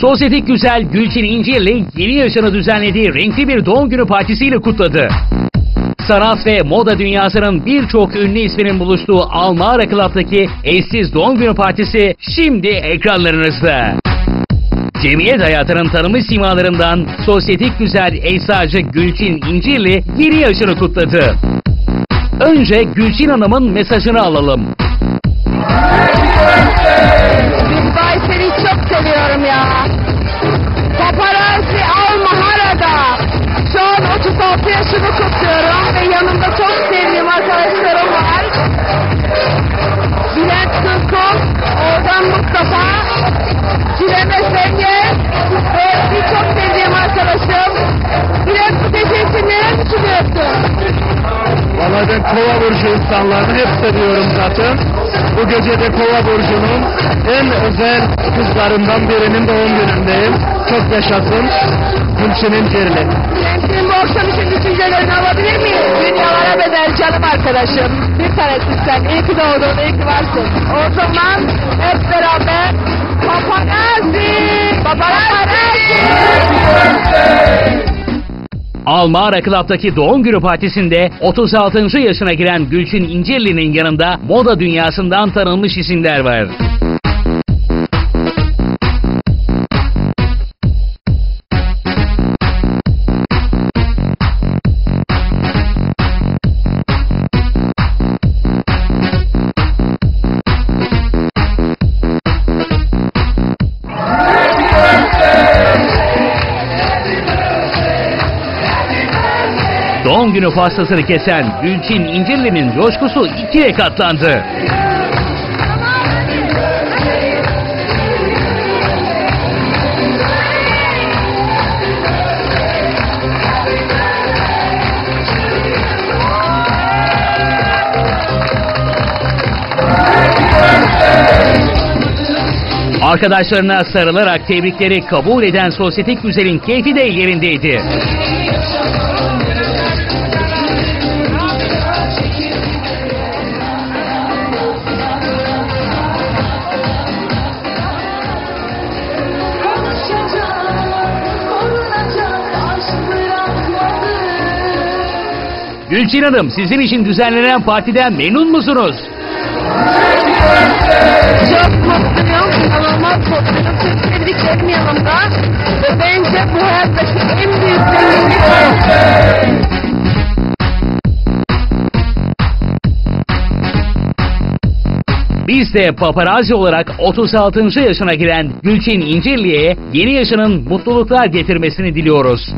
Sosyetik güzel Gülçin İncirli yeni yaşını düzenlediği renkli bir doğum günü partisiyle kutladı. Sanat ve moda dünyasının birçok ünlü isminin buluştuğu Almara Club'daki eşsiz doğum günü partisi şimdi ekranlarınızda. Cemiyet hayatının tanımış simalarından sosyetik güzel eczacı Gülçin İncirli yeni yaşını kutladı. Önce Gülçin Hanım'ın mesajını alalım. Seni çok seviyorum ya. Paparazzi alma harada. Şu an 36 yaşımı kutluyorum ve yanımda çok sevdiğim arkadaşlarım var. Bülent Kızkol, Orhan Mustafa, Çilem Esenge ve birçok sevdiğim arkadaşım. Bülent bu için neler düşünüyorsun? Valla ben kova burcu insanlarını hep seviyorum zaten. Bu gece de kova burcunun en özel kızlarından birinin doğum günündeyim. Çok yaşasın. Gülçin'in Cerli. Bülent'in bu akşam için düşüncelerini alabilir miyim? Dünyalara bedel canım arkadaşım. Bir tanesin sen. İyi ki doğdun, iyi ki varsın. O zaman hep beraber Almara Club'daki doğum günü partisinde 36. yaşına giren Gülçin İncirli'nin yanında moda dünyasından tanınmış isimler var. Doğum günü pastasını kesen Gülçin İncirli'nin coşkusu ikiye katlandı. Arkadaşlarına sarılarak tebrikleri kabul eden sosyetik güzelin keyfi de yerindeydi. Gülçin Hanım sizin için düzenlenen partiden memnun musunuz? Çok mutluyum, inanılmaz mutluyum. Tüm sevdiklerim yanımda. Ve bence bu hayattaki en büyük zenginlik Biz de paparazzi olarak 36. yaşına giren Gülçin İncirli'ye yeni yaşının mutluluklar getirmesini diliyoruz.